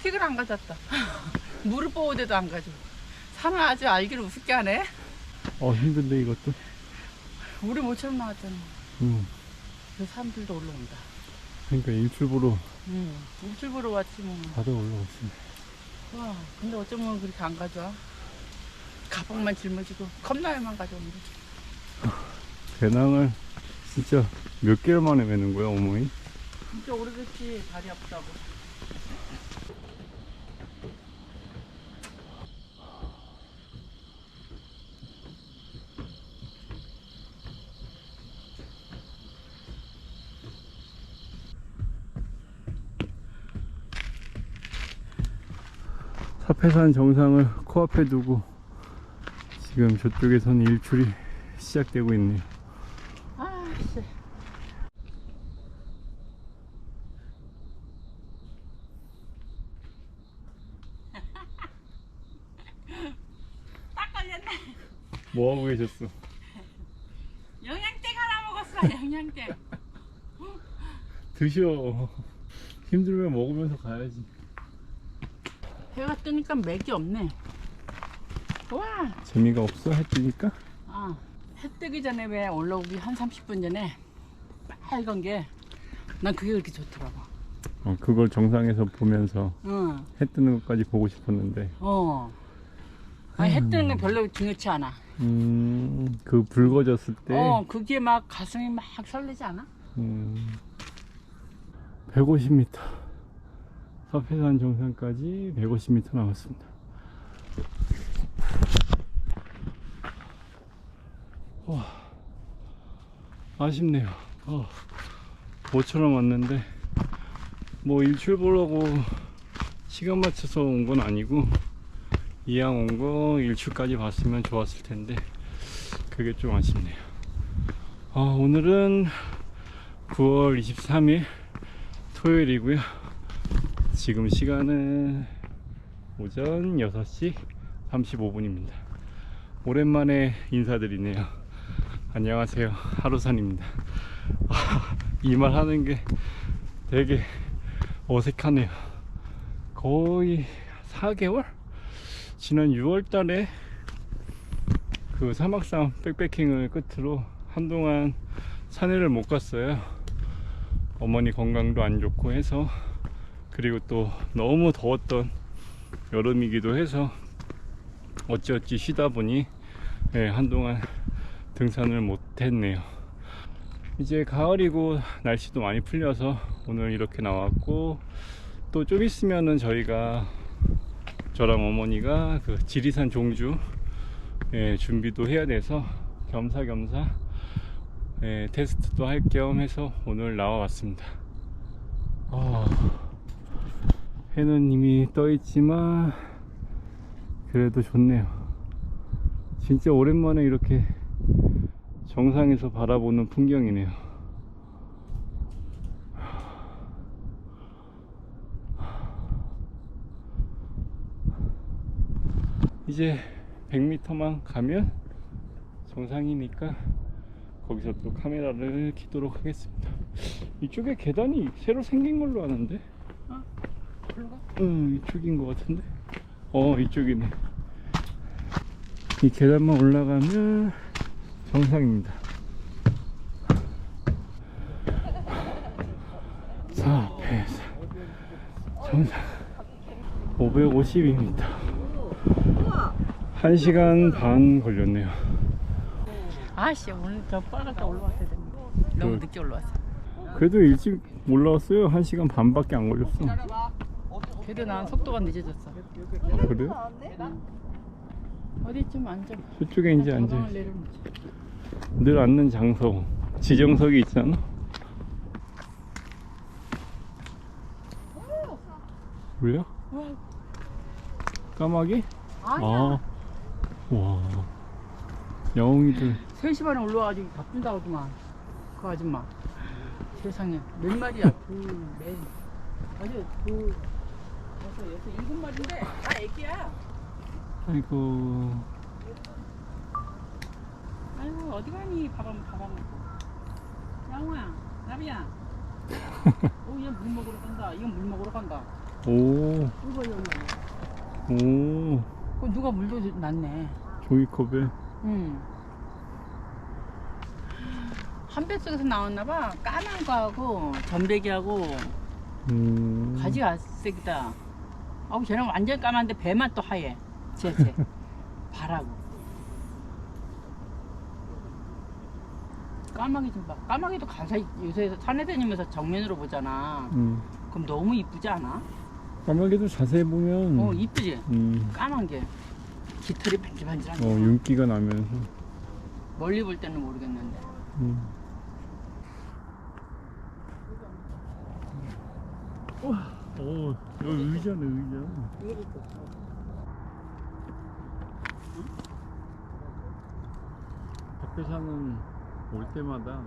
내 스틱을 안 가져왔다. 무릎 보호대도 안 가져. 산을 아주 알기를 우습게 하네. 어 힘든데 이것도. 우리 모처럼 나왔잖아. 음. 그 사람들도 올라온다. 그러니까 일출보러 응. 우출 보러 왔지 뭐. 다들 올라오시네. 와, 근데 어쩌면 그렇게 안 가져와? 가방만 짊어지고 컵라면만 가져오는데. 배낭을 진짜 몇 개월 만에 매는 거야 어머니? 진짜 오래됐지 다리 아프다고. 사패산 정상을 코앞에 두고 지금 저쪽에서는 일출이 시작되고 있네요. 아씨. 딱 걸렸네. 뭐 하고 계셨어? 영양제 하나 먹었어. 영양제. 드셔. 힘들면 먹으면서 가야지. 해가 뜨니까 맥이 없네. 와. 재미가 없어 했으니까. 아, 해 뜨기 전에 왜 올라오기 한 30분 전에 빨간 게 난 그게 그렇게 좋더라고. 어, 그걸 정상에서 보면서 응. 해 뜨는 것까지 보고 싶었는데. 어. 아니, 해 뜨는 건 별로 중요치 않아. 음, 그 붉어졌을 때. 어, 그게 막 가슴이 막 설레지 않아? 음, 150m. 서패산 정상까지 150m 남았습니다. 와, 아쉽네요. 어, 모처럼 왔는데, 뭐 일출 보려고 시간 맞춰서 온 건 아니고, 이왕 온 거 일출까지 봤으면 좋았을 텐데, 그게 좀 아쉽네요. 아, 오늘은 9월 23일 토요일이고요. 지금 시간은 오전 6시 35분입니다. 오랜만에 인사드리네요. 안녕하세요. 하루산입니다. 이말 하는 게 되게 어색하네요. 거의 4개월? 지난 6월 달에 그 사막산 백패킹을 끝으로 한동안 산에를 못 갔어요. 어머니 건강도 안 좋고 해서 그리고 또 너무 더웠던 여름이기도 해서 어찌어찌 쉬다 보니 예, 한동안 등산을 못 했네요. 이제 가을이고 날씨도 많이 풀려서 오늘 이렇게 나왔고 또 좀 있으면은 저희가 저랑 어머니가 그 지리산 종주 예, 준비도 해야 돼서 겸사겸사 예, 테스트도 할 겸 해서 오늘 나와봤습니다. 아, 해는 이미 떠 있지만 그래도 좋네요. 진짜 오랜만에 이렇게 정상에서 바라보는 풍경이네요. 이제 100m만 가면 정상이니까 거기서 또 카메라를 켜도록 하겠습니다. 이쪽에 계단이 새로 생긴 걸로 아는데? 별로가? 응, 이쪽인 것 같은데? 어, 이쪽이네. 이 계단만 올라가면 정상입니다. 사패사 정상 552m 1시간 반 걸렸네요. 아씨, 오늘 저 빨갛게 올라왔어야 되는데. 너무 그- 늦게 올라왔어. 그래도 일찍 올라왔어요. 1시간 반밖에 안 걸렸어. 그래도 난 속도가 늦어졌어. 아, 그래요? 어디 좀 앉아. 저쪽에 이제 앉아. 늘 앉는 장소 지정석이 있잖아 왜요? 와, 까마귀? 아니야. 아, 와 영웅이들 3시 반에 올라와가지고 바쁜다고 하더만. 그 아줌마. 세상에. 몇 마리야? 둘, 넷. 어제 둘, 여섯, 여섯, 일곱 마리인데 다 애기야. 아이고 아이고, 어디 가니? 밥안, 밥안 먹고. 양호야, 나비야. 오, 얘 물 먹으러 간다. 이건 물 먹으러 간다. 오, 이거 여기. 오, 그 누가 물도 놨네. 종이컵에. 응. 한 뱃속에서 나왔나 봐. 까만 거하고 전배기하고 음. 가지가 색이다. 아우 쟤는 완전 까만데 배만 또 하얘. 쟤 쟤. 바라고. 까마귀 좀 봐. 까마귀도 가사히 요새 산에 다니면서 정면으로 보잖아. 음. 그럼 너무 이쁘지 않아? 까마귀도 자세히 보면. 어 이쁘지? 음. 까만 게. 깃털이 반질반질한 어, 거. 윤기가 나면서. 멀리 볼 때는 모르겠는데. 음. 오, 여기 의자네, 의자. 백패산은 올 때마다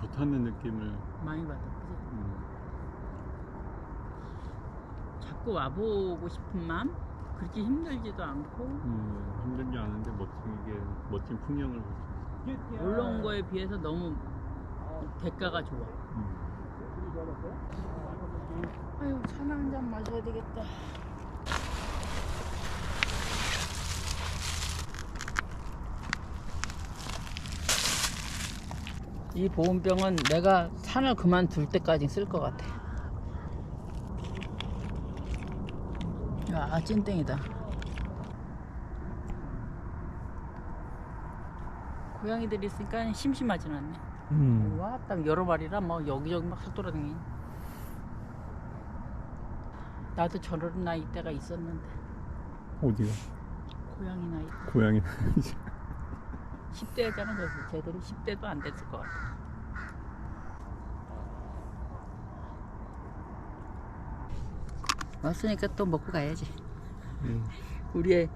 좋다는 느낌을 많이 받아. 그지? 음, 자꾸 와보고 싶은 마음? 그렇게 힘들지도 않고 음, 힘들지 않은데 멋진 풍경을 볼 수 있어. 올라온 거에 비해서 너무 대가가 좋아. 음. 아유 차나 한 잔 마셔야 되겠다. 이 보온병은 내가 산을 그만둘 때까지 쓸 것 같아. 야, 찐땡이다. 고양이들이 있으니까 심심하진 않네. 음. 와, 딱 여러 마리라 뭐 여기저기 막 돌아다니. 나도 저런 나이 때가 있었는데 어디가? 고양이 나이 고양이. 10대잖아 저 쟤들이 10대도 안 됐을 것 같아. 왔으니까 또 먹고 가야지. 음. 우리의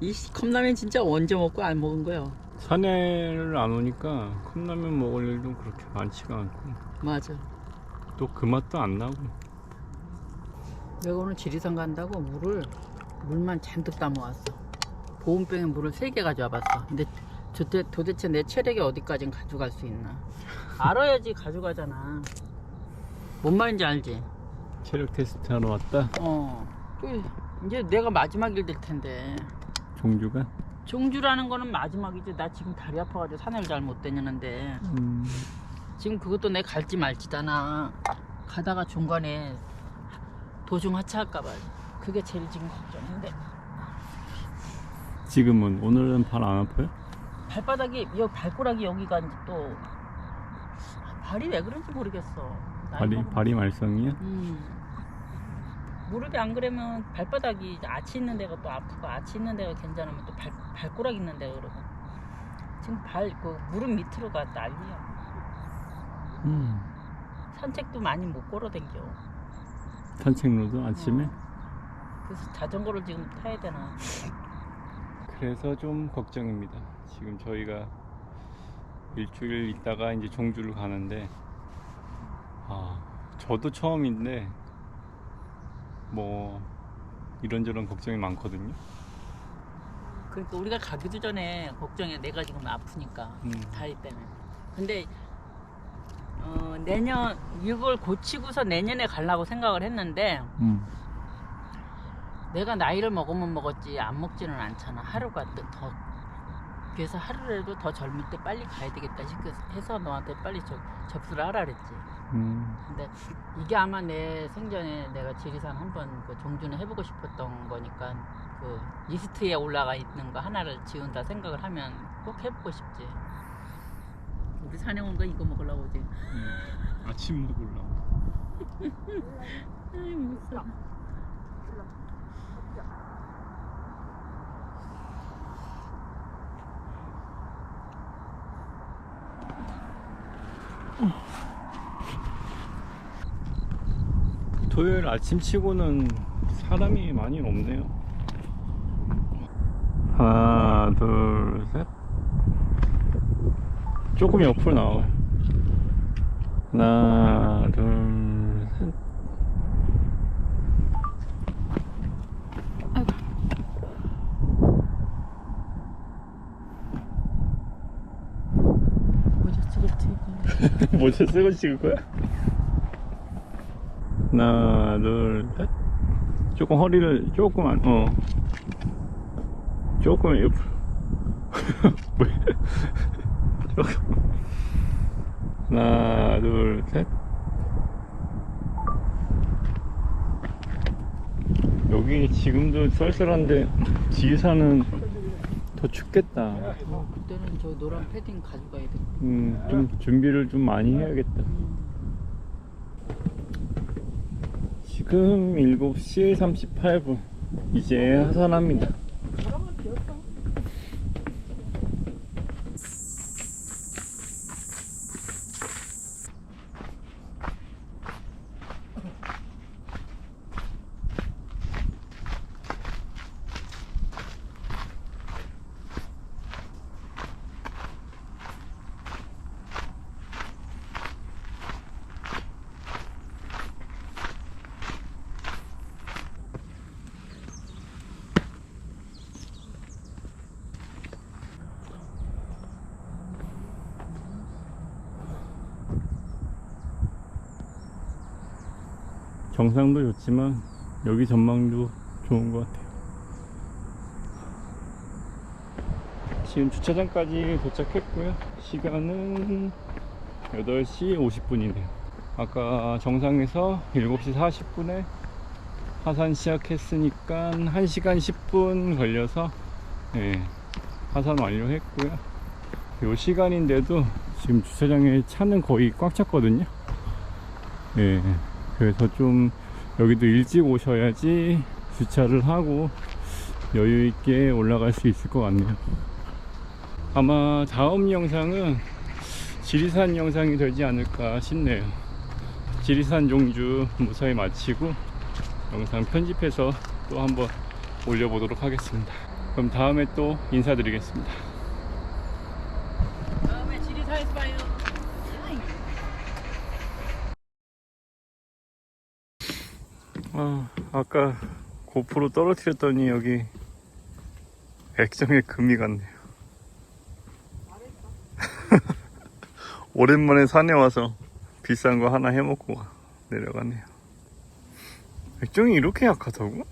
이 컵라면 진짜 언제 먹고 안 먹은 거요? 산에를 안 오니까 컵라면 먹을 일도 그렇게 많지가 않고 맞아. 또 그 맛도 안 나고 내가 오늘 지리산 간다고 물을 물만 잔뜩 담아왔어. 보온병에 물을 세개 가져와 봤어. 근데 도대, 도대체 내 체력이 어디까지 가져갈 수 있나? 알아야지 가져가잖아. 뭔 말인지 알지? 체력 테스트 하러 왔다 어. 그 이제 내가 마지막일 될 텐데. 종주가 종주라는 거는 마지막이지. 나 지금 다리 아파가지고 산을 잘 못 다니는데. 음. 지금 그것도 내 갈지 말지잖아. 가다가 중간에 도중 하차할까봐. 그게 제일 지금 걱정인데. 지금은 오늘은 발 안 아파요? 발바닥이 여기 발가락이 여기가 이제 또 발이 왜 그런지 모르겠어. 나이 발이 먹으면. 발이 말썽이야? 음. 무릎이 안 그러면 발바닥이 아치 있는 데가 또 아프고 아치 있는 데가 괜찮으면 또 발, 발가락 있는 데가 그러고 지금 발 그 무릎 밑으로가 난리야. 음. 산책도 많이 못 걸어 댕겨. 산책로도 아침에? 어. 그래서 자전거를 지금 타야 되나. 그래서 좀 걱정입니다. 지금 저희가 일주일 있다가 이제 종주를 가는데, 아, 저도 처음인데, 뭐, 이런저런 걱정이 많거든요. 그러니까 우리가 가기도 전에 걱정해. 내가 지금 아프니까 음. 다리 때문에. 근데 어, 내년 이걸 고치고서 내년에 가려고 생각을 했는데 음. 내가 나이를 먹으면 먹었지 안 먹지는 않잖아. 하루가 또더 그래서 하루라도 더 젊을 때 빨리 가야 되겠다 싶어서 너한테 빨리 접, 접수를 하라 그랬지. 음. 근데 이게 아마 내 생전에 내가 지리산 한번 그 종주는 해보고 싶었던 거니까 그 리스트에 올라가 있는 거 하나를 지운다 생각을 하면 꼭 해보고 싶지. 우리 산에 온 거 이거 먹으려고 오지. 음. 아침 먹으려고. 아이 무서워. 토요일 아침 치고는 사람이 많이 없네요. 하나, 둘, 셋. 조금 옆으로 나와. 하나, 둘, 셋. 모자 쓰겠지. 모자 쓰고 찍을 거야? 하나, 둘, 셋. 조금 허리를 조금 안, 어. 조금 옆으로. 하나, 둘, 셋. 여기 지금도 쌀쌀한데 지사는 더 춥겠다. 어, 그때는 저 노란 패딩 가져가야 돼. 음, 좀 준비를 좀 많이 해야겠다. 지금 7시 38분. 이제 하산합니다. 정상도 좋지만 여기 전망도 좋은 것 같아요. 지금 주차장까지 도착했고요. 시간은 8시 50분이네요. 아까 정상에서 7시 40분에 하산 시작했으니까 1시간 10분 걸려서 예, 하산 완료했고요. 요 시간인데도 지금 주차장에 차는 거의 꽉 찼거든요. 예, 그래서 좀 여기도 일찍 오셔야지 주차를 하고 여유 있게 올라갈 수 있을 것 같네요. 아마 다음 영상은 지리산 영상이 되지 않을까 싶네요. 지리산 종주 무사히 마치고 영상 편집해서 또 한번 올려보도록 하겠습니다. 그럼 다음에 또 인사드리겠습니다. 다음에 지리사에서 봐요. 아, 아까 고프로 떨어뜨렸더니 여기 액정에 금이 갔네요. 오랜만에 산에 와서 비싼 거 하나 해먹고 내려가네요. 액정이 이렇게 약하다고?